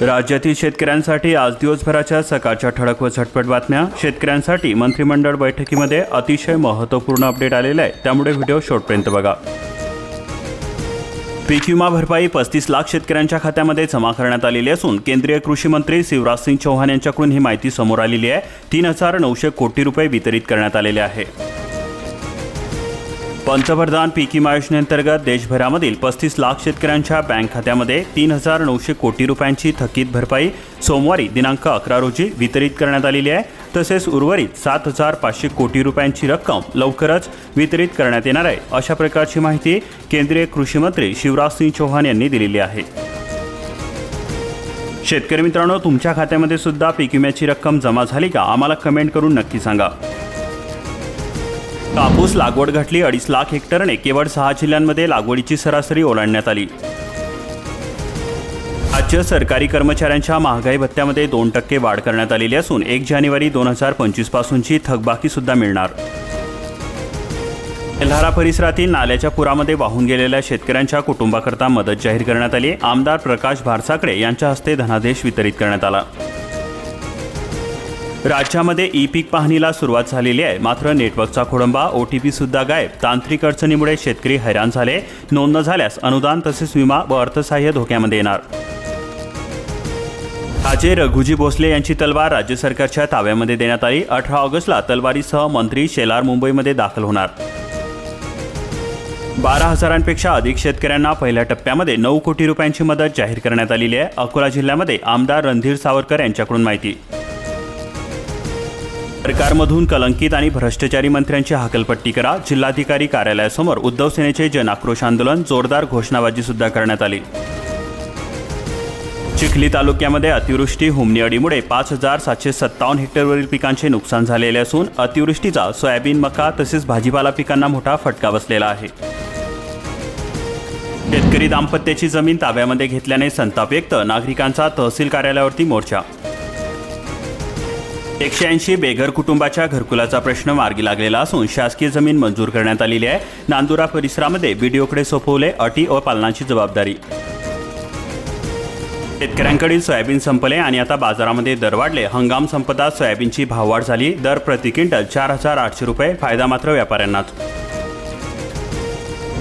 राज्यातील शेतकऱ्यांसाठी आज दिवसभराच्या सकाळच्या ठळक व झटपट बातम्या. शेतकऱ्यांसाठी मंत्रिमंडळ बैठकीमध्ये अतिशय महत्त्वपूर्ण अपडेट आलेला आहे. त्यामुळे व्हिडिओ शेवटपर्यंत बघा. पीक विमा भरपाई पस्तीस लाख शेतकऱ्यांच्या खात्यामध्ये जमा करण्यात आलेली असून केंद्रीय कृषी मंत्री शिवराज सिंग चौहान यांच्याकडून ही माहिती समोर आलेली आहे. तीन हजार नऊशे कोटी रुपये वितरित करण्यात आलेले आहे. पंतप्रधान पीक विमा योजनेअंतर्गत देशभरामधील पस्तीस लाख शेतकऱ्यांच्या बँक खात्यामध्ये तीन हजार नऊशे कोटी रुपयांची थकीत भरपाई सोमवारी दिनांक अकरा रोजी वितरित करण्यात आलेली आहे. तसेच उर्वरित सात हजार पाचशे कोटी रुपयांची रक्कम लवकरच वितरित करण्यात येणार आहे अशा प्रकारची माहिती केंद्रीय कृषी मंत्री शिवराज सिंग चौहान यांनी दिलेली आहे. शेतकरी मित्रांनो तुमच्या खात्यामध्ये सुद्धा पीक विम्याची रक्कम जमा झाली का? आम्हाला कमेंट करून नक्की सांगा. कापूस लागवड घटली अडीच लाख हेक्टरने केवळ सहा जिल्ह्यांमध्ये लागवडीची सरासरी ओलांडण्यात आली. राज्य सरकारी कर्मचाऱ्यांच्या महागाई भत्त्यामध्ये दोन टक्के वाढ करण्यात आलेली असून एक जानेवारी दोन हजार पंचवीसपासूनची थकबाकीसुद्धा मिळणार. तेल्हारा परिसरातील नाल्याच्या पुरामध्ये वाहून गेलेल्या शेतकऱ्यांच्या कुटुंबाकरता मदत जाहीर करण्यात आली. आमदार प्रकाश भारसाकडे यांच्या हस्ते धनादेश वितरित करण्यात आला. राज्यामध्ये ई पीक पाहणीला सुरुवात झालेली आहे. मात्र नेटवर्कचा खोडंबा ओ टी पी सुद्धा गायब. तांत्रिक अडचणीमुळे शेतकरी हैराण झाले. नोंद न झाल्यास अनुदान तसेच विमा व अर्थसहाय्य धोक्यामध्ये येणार. अजय रघुजी भोसले यांची तलवार राज्य सरकारच्या ताब्यामध्ये देण्यात आली. अठरा ऑगस्टला तलवारीसह मंत्री शेलार मुंबईमध्ये दाखल होणार. बारा हजारांपेक्षा अधिक शेतकऱ्यांना पहिल्या टप्प्यामध्ये नऊ कोटी रुपयांची मदत जाहीर करण्यात आलेली आहे. अकोला जिल्ह्यामध्ये आमदार रणधीर सावरकर यांच्याकडून माहिती. सरकारमधून कलंकित आणि भ्रष्टाचारी मंत्र्यांची हाकलपट्टी करा. जिल्हाधिकारी कार्यालयासमोर उद्धव सेनेचे जनआक्रोश आंदोलन जोरदार घोषणाबाजी सुद्धा करण्यात आली. चिखली तालुक्यामध्ये अतिवृष्टी हुमणी अडीमुळे पाच हजार सातशे सत्तावन्न हेक्टरवरील पिकांचे नुकसान झालेले असून अतिवृष्टीचा सोयाबीन मका तसेच भाजीपाला पिकांना मोठा फटका बसलेला आहे. शेतकरी दाम्पत्याची जमीन ताब्यामध्ये घेतल्याने संताप व्यक्त. नागरिकांचा तहसील कार्यालयावरती मोर्चा एकशे ऐंशी बेघर कुटुंबाच्या घरकुलाचा प्रश्न मार्गी लागलेला असून शासकीय जमीन मंजूर करण्यात आलेली आहे. नांदुरा परिसरामध्ये बीडीओकडे सोपवले अटी व पालनाची जबाबदारी. शेतकऱ्यांकडील सोयाबीन संपले आणि आता बाजारामध्ये दर वाढले. हंगाम संपतात सोयाबीनची भाववाढ झाली. दर प्रति क्विंटल चार हजार आठशे रुपये. फायदा मात्र व्यापाऱ्यांनाच.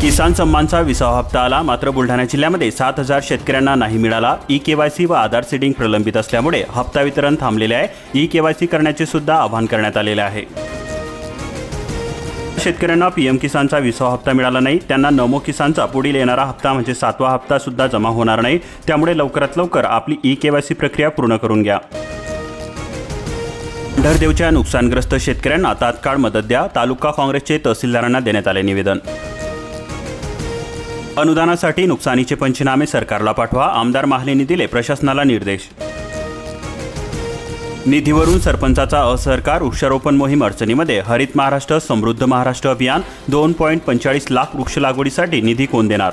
किसान सन्मानचा विसावा हप्ता आला. मात्र बुलढाणा जिल्ह्यामध्ये सात हजार शेतकऱ्यांना नाही मिळाला. ई के वाय सी व आधार सीडिंग प्रलंबित असल्यामुळे हप्ता वितरण थांबलेले आहे. ई के वाय करण्याचे सुद्धा आवाहन करण्यात आलेले आहे. शेतकऱ्यांना पीएम किसानचा विसावा हप्ता मिळाला नाही. त्यांना नमो किसानचा पुढील येणारा हप्ता म्हणजे सातवा हप्ता सुद्धा जमा होणार नाही. त्यामुळे लवकरात लवकर आपली ई के वाय सी प्रक्रिया पूर्ण करून घ्या. पंढरदेवच्या नुकसानग्रस्त शेतकऱ्यांना तात्काळ मदत द्या. तालुका काँग्रेसचे तहसीलदारांना देण्यात आले निवेदन. अनुदानासाठी नुकसानीचे पंचनामे सरकारला पाठवा आमदार महालेंनी दिले प्रशासनाला निर्देश. निधीवरून सरपंचाचा असहकार वृक्षारोपण मोहीम अडचणीमध्ये हरित महाराष्ट्र समृद्ध महाराष्ट्र अभियान दोन पॉईंट पंचेचाळीस लाख वृक्ष लागवडीसाठी निधी कोण देणार?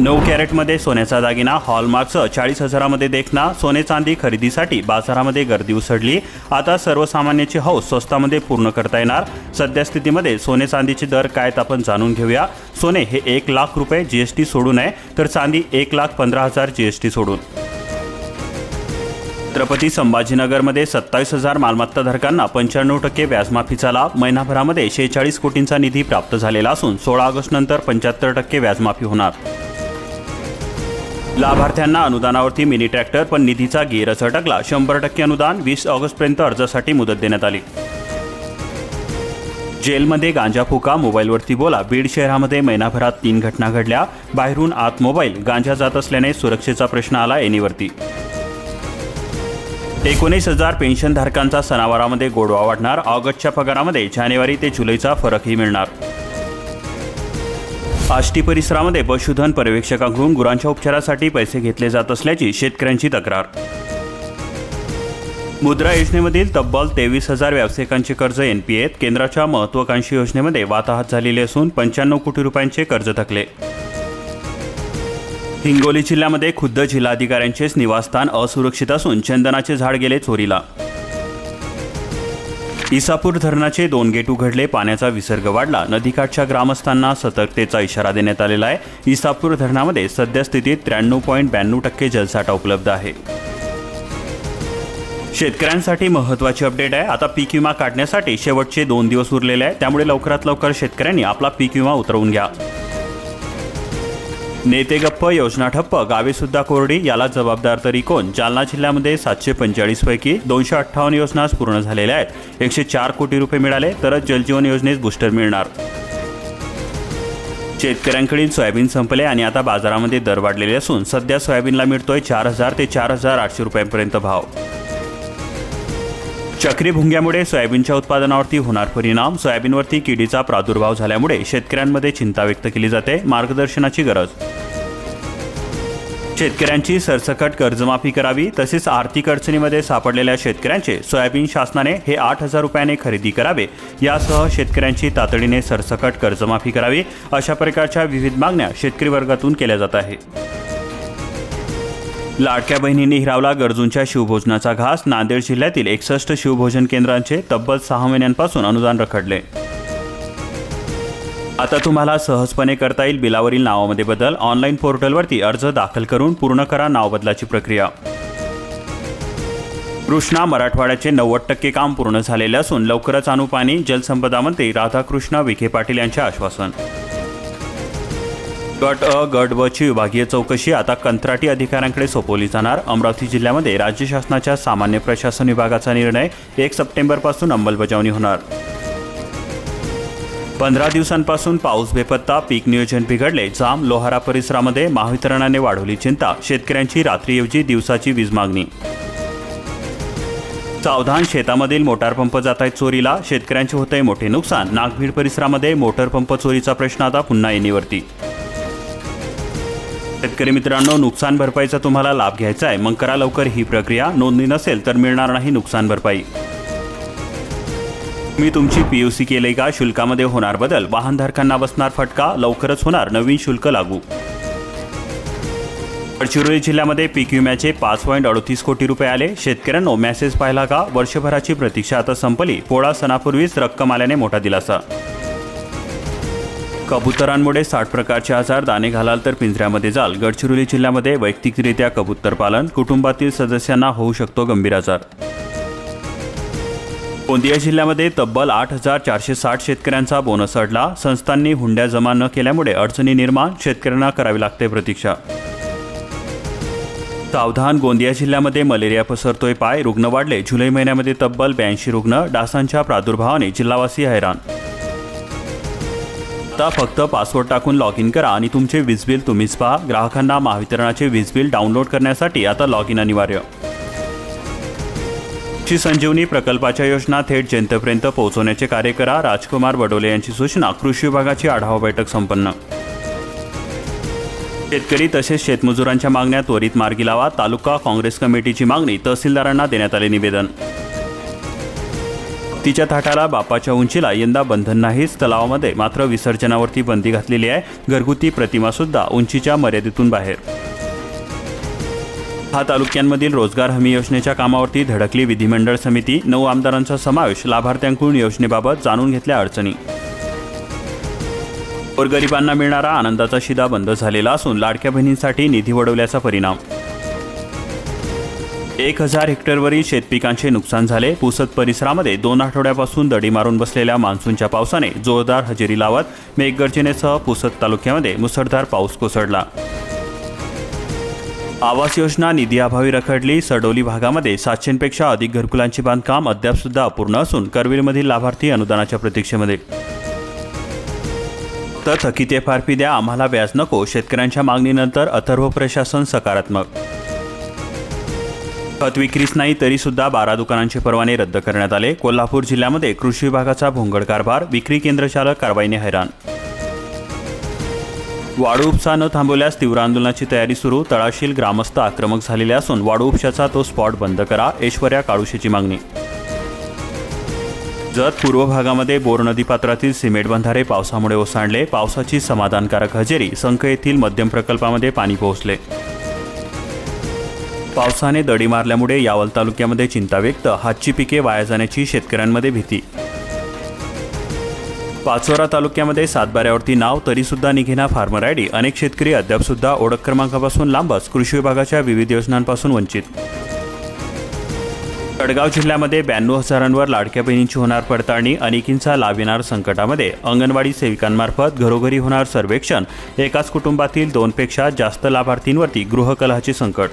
नऊ कॅरेटमध्ये सोन्याचा दागिना हॉलमार्कचं चाळीस हजारामध्ये देखना सोने चांदी खरेदीसाठी बाजारामध्ये गर्दी उसळली. आता सर्वसामान्याची हौस स्वस्तामध्ये पूर्ण करता येणार. सद्यस्थितीमध्ये सोने चांदीचे दर काय आपण जाणून घेऊया. सोने हे एक लाख रुपये जी एस टी सोडून आहे तर चांदी एक लाख पंधरा हजार जी एस टी सोडून. छत्रपती संभाजीनगरमध्ये सत्तावीस हजार मालमत्ताधारकांना पंच्याण्णव टक्के व्याजमाफीचा लाभ. महिनाभरामध्ये शेहेचाळीस कोटींचा निधी प्राप्त झालेला असून सोळा ऑगस्टनंतर पंच्याहत्तर टक्के व्याजमाफी होणार. लाभार्थ्यांना अनुदानावरती मिनी ट्रॅक्टर पण निधीचा गेरच अटकला शंभर टक्के अनुदान वीस ऑगस्टपर्यंत अर्जासाठी मुदत देण्यात आली. जेलमध्ये गांजा फुका मोबाईलवरती बोला. बीड शहरामध्ये महिनाभरात तीन घटना घडल्या. बाहेरून आत मोबाईल. गांजा जात असल्याने सुरक्षेचा प्रश्न आला एनीवरती. एकोणीस हजार पेन्शनधारकांचा सणावारामध्ये गोडवा वाढणार ऑगस्टच्या पगारामध्ये जानेवारी ते जुलैचा फरकही मिळणार. आष्टी परिसरामध्ये पशुधन पर्यवेक्षकांकडून गुरांच्या उपचारासाठी पैसे घेतले जात असल्याची शेतकऱ्यांची तक्रार. मुद्रा योजनेमधील तब्बल तेवीस हजार व्यावसायिकांचे कर्ज एनपीएत केंद्राच्या महत्वाकांक्षी योजनेमध्ये वाताहत झालेले असून पंच्याण्णव कोटी रुपयांचे कर्ज थकले. हिंगोली जिल्ह्यामध्ये खुद्द जिल्हाधिकाऱ्यांचेच निवासस्थान असुरक्षित असून चंदनाचे झाड गेले चोरीला. इसापूर धरणाचे दोन गेट उघडले पाण्याचा विसर्ग वाढला. नदीकाठच्या ग्रामस्थांना सतर्कतेचा इशारा देण्यात आलेला आहे. इसापूर धरणामध्ये सद्यस्थितीत त्र्याण्णव पॉईंट ब्याण्णव टक्के जलसाठा उपलब्ध आहे. शेतकऱ्यांसाठी महत्त्वाची अपडेट आहे. आता पीक विमा काढण्यासाठी शेवटचे दोन दिवस उरलेले आहे त्यामुळे लवकरात लवकर शेतकऱ्यांनी आपला पीक विमा उतरवून घ्या. नेते गप्प योजना ठप्प गावे सुद्धा कोरडी याला जबाबदार तरी कोण? जालना जिल्ह्यामध्ये सातशे पंचेचाळीस पैकी दोनशे अठ्ठावन्न योजना पूर्ण झालेल्या आहेत. एकशे चार कोटी रुपये मिळाले तरच जलजीवन योजनेस बूस्टर मिळणार. शेतकऱ्यांकडील सोयाबीन संपले आणि आता बाजारामध्ये दर वाढलेले असून सध्या सोयाबीनला मिळतोय चार हजार ते चार हजार आठशे रुपयांपर्यंत भाव. चक्री भुंग्यामुळे सोयाबीनच्या उत्पादनावरती होणार परिणाम. सोयाबीनवरती किडीचा प्रादुर्भाव झाल्यामुळे शेतकऱ्यांमध्ये चिंता व्यक्त केली जाते. मार्गदर्शनाची गरज. शेतकऱ्यांची सरसकट कर्जमाफी करावी तसेच आर्थिक अडचणीमध्ये सापडलेल्या शेतकऱ्यांचे सोयाबीन शासनाने हे आठ हजार रुपयाने खरेदी करावे. यासह शेतकऱ्यांची तातडीने सरसकट कर्जमाफी करावी अशा प्रकारच्या विविध मागण्या शेतकरी वर्गातून केल्या जात आहे लाडक्या बहिणींनी हिरावला गरजूंच्या शिवभोजनाचा घास. नांदेड जिल्ह्यातील एकसष्ट शिवभोजन केंद्रांचे तब्बल सहा महिन्यांपासून अनुदान रखडले. आता तुम्हाला सहजपणे करता येईल बिलावरील नावामध्ये बदल. ऑनलाईन पोर्टलवरती अर्ज दाखल करून पूर्ण करा नाव बदलाची प्रक्रिया. कृष्णा मराठवाड्याचे नव्वद टक्के काम पूर्ण झालेले असून लवकरच आणू पाणी जलसंपदा मंत्री राधाकृष्ण विखे पाटील यांचे आश्वासन. गट अ गट ब ची विभागीय चौकशी आता कंत्राटी अधिकाऱ्यांकडे सोपवली जाणार. अमरावती जिल्ह्यामध्ये राज्य शासनाच्या सामान्य प्रशासन विभागाचा निर्णय एक सप्टेंबरपासून अंमलबजावणी होणार. पंधरा दिवसांपासून पाऊस बेपत्ता पीक नियोजन बिघडले जाम लोहारा परिसरामध्ये महावितरणाने वाढवली चिंता शेतकऱ्यांची रात्रीऐवजी दिवसाची वीज मागणी. सावधान शेतामधील मोटार पंप जात आहेत चोरीला शेतकऱ्यांचे होते मोठे नुकसान नागभीड परिसरामध्ये मोटर पंप चोरीचा प्रश्न आता पुन्हा येणीवरती. शेतकरी मित्रांनो नुकसान भरपाईचा तुम्हाला लाभ घ्यायचा आहे मग करा लवकर ही प्रक्रिया. नोंदणी नसेल तर मिळणार नाही नुकसान भरपाई. मी तुमची पी यू सी केले का? शुल्कामध्ये होणार बदल. वाहनधारकांना बसणार फटका. लवकरच होणार. नवीन शुल्क लागू. गडचिरोली जिल्ह्यामध्ये पीक विम्याचे पाच पॉईंट अडतीस कोटी रुपये आले. शेतकऱ्यांनो मेसेज पाहिला का? वर्षभराची प्रतीक्षा आता संपली. पोळा सणापूर्वीच रक्कम आल्याने मोठा दिलासा. कबुतरांमुळे साठ प्रकारचे आजार दाणे घालाल तर पिंजऱ्यामध्ये जाल. गडचिरोली जिल्ह्यामध्ये वैयक्तिकरित्या कबूतर पालन कुटुंबातील सदस्यांना होऊ शकतो गंभीर आजार. गोंदिया जिल्ह्यामध्ये तब्बल आठ हजार चारशे साठ शेतकऱ्यांचा बोनस अडला. संस्थांनी हुंड्या जमा न केल्यामुळे अडचणी निर्माण शेतकऱ्यांना करावी लागते प्रतीक्षा. सावधान गोंदिया जिल्ह्यामध्ये मलेरिया पसरतोय पाय रुग्ण वाढले. जुलै महिन्यामध्ये तब्बल ब्याऐंशी रुग्ण डासांच्या प्रादुर्भावाने जिल्हावासी हैराण. आता फक्त पासवर्ड टाकून लॉग इन करा आणि तुमचे वीज बिल तुम्हीच पहा. ग्राहकांना महावितरणाचे वीज बिल डाउनलोड करण्यासाठी आता लॉग इन अनिवार्य. ची संजीवनी प्रकल्पाच्या योजना थेट जनतेपर्यंत पोहोचवण्याचे कार्य करा. राजकुमार बडोले यांची सूचना कृषी विभागाची आढावा बैठक संपन्न. शेतकरी तसेच शेतमजुरांच्या मागण्या त्वरित मार्गी लावा. तालुका काँग्रेस कमिटीची मागणी तहसीलदारांना देण्यात आले निवेदन. तिच्या थाटाला बापाच्या उंचीला यंदा बंधन नाहीच. तलावामध्ये मात्र विसर्जनावरती बंदी घातलेली आहे. घरगुती प्रतिमा सुद्धा उंचीच्या मर्यादेतून बाहेर. हा तालुक्यांमधील रोजगार हमी योजनेच्या कामावरती धडकली विधिमंडळ समिती. नऊ आमदारांचा समावेश लाभार्थ्यांकडून योजनेबाबत जाणून घेतल्या अडचणी. गोरगरिबांना मिळणारा आनंदाचा शिदा बंद झालेला असून लाडक्या बहिणींसाठी निधी वळवल्याचा परिणाम. एक हजार हेक्टरवरील शेतपिकांचे नुकसान झाले. पुसद परिसरामध्ये दोन आठवड्यापासून दडी मारून बसलेल्या मान्सूनच्या पावसाने जोरदार हजेरी लावत मेघगर्जनेसह पुसद तालुक्यामध्ये मुसळधार पाऊस कोसळला. आवास योजना निधी अभावी रखडली. सडोली भागामध्ये सातशेपेक्षा अधिक घरकुलांचे बांधकाम अद्यापसुद्धा अपूर्ण असून करवीरमधील लाभार्थी अनुदानाच्या प्रतीक्षेमध्ये. तर थकीत एफ आर पी द्या. आम्हाला व्याज नको. शेतकऱ्यांच्या मागणीनंतर अथर्व प्रशासन सकारात्मक. खत विक्रीस नाही तरी सुद्धा बारा दुकानांचे परवाने रद्द करण्यात आले. कोल्हापूर जिल्ह्यामध्ये कृषी विभागाचा भोंगड कारभार विक्री केंद्रचालक कारवाईने हैराण. वाडू उपसा न थांबवल्यास तीव्र आंदोलनाची तयारी सुरू तळाशील ग्रामस्थ आक्रमक झालेले असून वाडू उपशाचा तो स्पॉट बंद करा ऐश्वर्या काळुशीची मागणी. जत पूर्व भागामध्ये बोर नदीपात्रातील सिमेंट बंधारे पावसामुळे ओसांडले पावसाची समाधानकारक हजेरी संख येथील मध्यम प्रकल्पामध्ये पाणी पोहोचले. पावसाने दडी मारल्यामुळे यावल तालुक्यामध्ये चिंता व्यक्त. हातची पिके वाया जाण्याची शेतकऱ्यांमध्ये भीती. पाचोरा तालुक्यामध्ये सातबाऱ्यावरती नाव तरीसुद्धा निघेना फार्मर आयडी अनेक शेतकरी अद्यापसुद्धा ओळख क्रमांकापासून लांबच. कृषी विभागाच्या विविध योजनांपासून वंचित. जळगाव जिल्ह्यामध्ये ब्याण्णव हजारांवर लाडक्या बहिणींची होणार पडताळणी. अनेकींचा लाभ येणार संकटामध्ये. अंगणवाडी सेविकांमार्फत घरोघरी होणार सर्वेक्षण. एकाच कुटुंबातील दोनपेक्षा जास्त लाभार्थींवरती गृहकलहाचे संकट.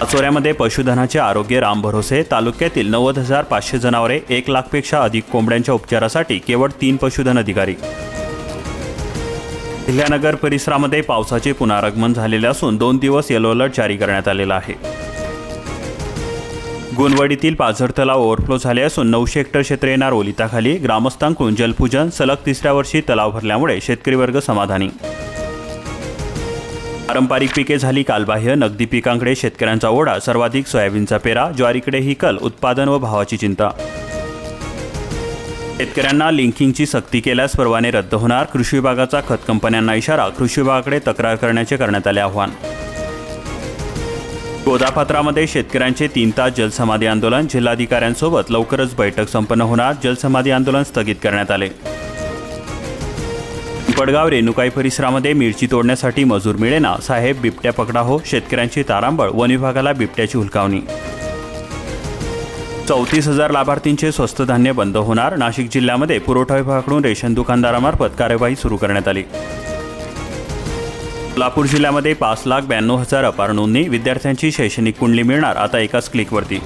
पाचोऱ्यामध्ये पशुधनाचे आरोग्य राम भरोसे तालुक्यातील नव्वद हजार पाचशे जनावरे एक लाखपेक्षा अधिक कोंबड्यांच्या उपचारासाठी केवळ तीन पशुधन अधिकारी. जिल्हानगर परिसरामध्ये पावसाचे पुनरागमन झालेले असून दोन दिवस येलो अलर्ट जारी करण्यात आलेला आहे. गुणवडीतील पाझर तलाव ओव्हरफ्लो झाले असून नऊशे हेक्टर क्षेत्र येणार ओलिताखाली. ग्रामस्थांकडून जलपूजन सलग तिसऱ्या वर्षी तलाव भरल्यामुळे शेतकरी वर्ग समाधानी. पारंपरिक पिके झाली कालबाह्य नगदी पिकांकडे शेतकऱ्यांचा ओढा सर्वाधिक सोयाबीनचा पेरा ज्वारीकडे ही कल उत्पादन व भावाची चिंता. शेतकऱ्यांना लिंकिंगची सक्ती केल्यास परवाने रद्द होणार कृषी विभागाचा खत कंपन्यांना इशारा कृषी विभागाकडे तक्रार करण्याचे करण्यात आले आव्हान. गोदापात्रामध्ये शेतकऱ्यांचे तीन तास जलसमाधी आंदोलन जिल्हाधिकाऱ्यांसोबत लवकरच बैठक संपन्न होणार जलसमाधी आंदोलन स्थगित करण्यात आले. पिंपळगाव रेणुकाई परिसरामध्ये मिरची तोडण्यासाठी मजूर मिळेना. साहेब बिबट्या पकडा हो. शेतकऱ्यांची तारांबळ. वन विभागाला बिबट्याची हुलकावणी. चौतीस हजार लाभार्थींचे स्वस्त धान्य बंद होणार. नाशिक जिल्ह्यामध्ये पुरवठा विभागाकडून रेशन दुकानदारामार्फत कार्यवाही सुरू करण्यात आली. सोलापूर जिल्ह्यामध्ये पाच लाख ब्याण्णव हजार अपार नोंदणी. विद्यार्थ्यांची शैक्षणिक कुंडली मिळणार. आता एकाच क्लिकवरती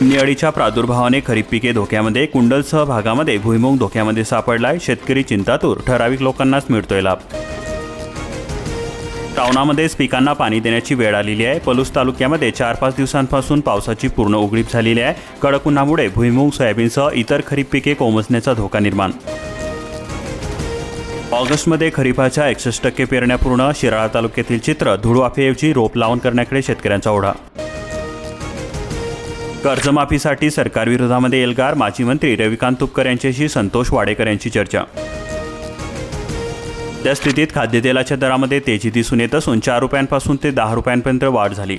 निअळीच्या प्रादुर्भावाने खरीप पिके धोक्यामध्ये कुंडलसह भागामध्ये भुईमुग धोक्यामध्ये सापडलाय शेतकरी चिंतातूर ठराविक लोकांनाच मिळतोय लाभ. टावणामध्येच पिकांना पाणी देण्याची वेळ आलेली आहे. पलूस तालुक्यामध्ये चार पाच दिवसांपासून पावसाची पूर्ण उघडीप झालेली आहे. कडक उन्हामुळे भुईमुग सोयाबीनसह इतर खरीप पिके कोमसण्याचा धोका निर्माण. ऑगस्टमध्ये खरीपाच्या एकसष्ट टक्के पेरण्या पूर्ण शिराळा तालुक्यातील चित्र धुळवाफेऐवजी रोप लावून करण्याकडे शेतकऱ्यांचा ओढा. कर्जमाफीसाठी सरकारविरोधामध्ये एल्गार माजी मंत्री रविकांत तुपकर यांच्याशी संतोष वाडेकर यांची चर्चा. त्या स्थितीत खाद्यतेलाच्या दरामध्ये तेजी दिसून येत असून चार रुपयांपासून ते दहा रुपयांपर्यंत वाढ झाली.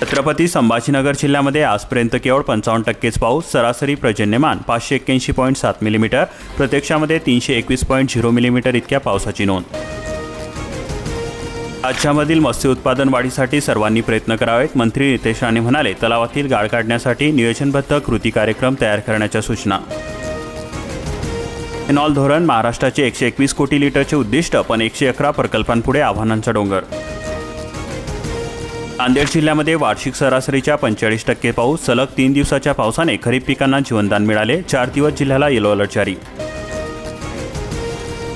छत्रपती संभाजीनगर जिल्ह्यामध्ये आजपर्यंत केवळ पंचावन्न टक्केच पाऊस सरासरी पर्जन्यमान पाचशे एक्क्याऐंशी पॉईंट सात मिलीमीटर प्रत्यक्षामध्ये तीनशे एकवीस पॉईंट झिरो मिलीमीटर इतक्या पावसाची नोंद. आजच्यामधील मत्स्य उत्पादन वाढीसाठी सर्वांनी प्रयत्न करावेत. मंत्री नितेश राणे म्हणाले तलावातील गाळ काढण्यासाठी नियोजनबद्ध कृती कार्यक्रम तयार करण्याच्या सूचना. एनॉल धोरण महाराष्ट्राचे एकशे एकवीस कोटी लिटरचे उद्दिष्ट पण एकशे अकरा प्रकल्पांपुढे आव्हानांचा डोंगर. नांदेड जिल्ह्यामध्ये वार्षिक सरासरीच्या पंचेचाळीस टक्के पाऊस सलग तीन दिवसाच्या पावसाने खरीप पिकांना जीवनदान मिळाले. चार दिवस जिल्ह्याला येलो अलर्ट जारी.